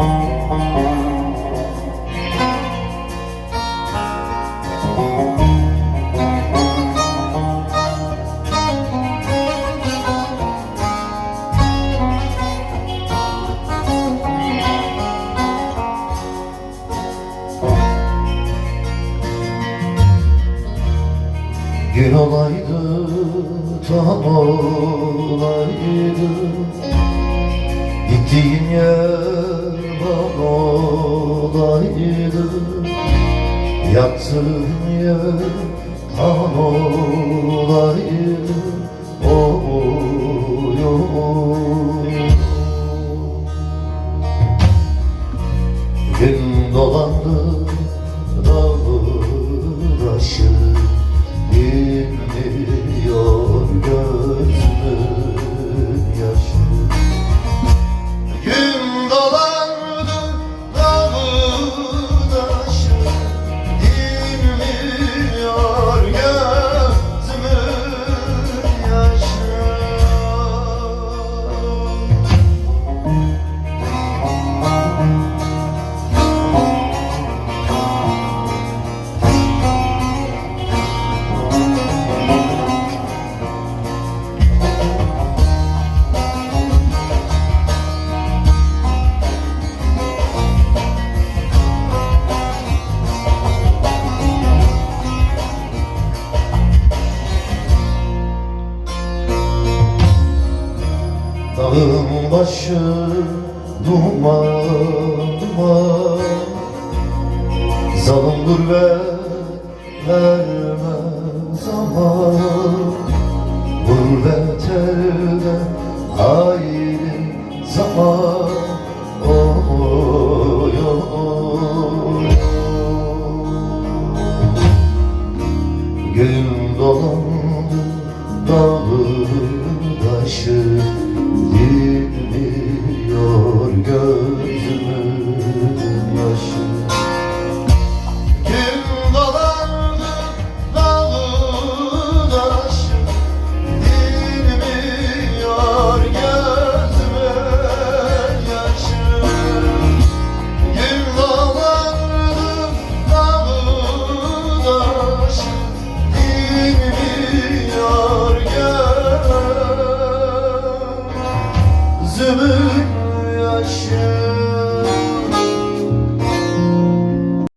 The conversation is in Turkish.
Gün olaydı, tam olaydı. Gittiğin yer olaydı Yattığın yer tam olaydı. Oy, oy. Gün dolandı dağlar aşırı Dinmiyor Dağın başı duman duman. Zalim gurbet vermez ama Gurbet elde ayrı zaman. Oy, oy, oy. Gün dolandı dağı taşı Show.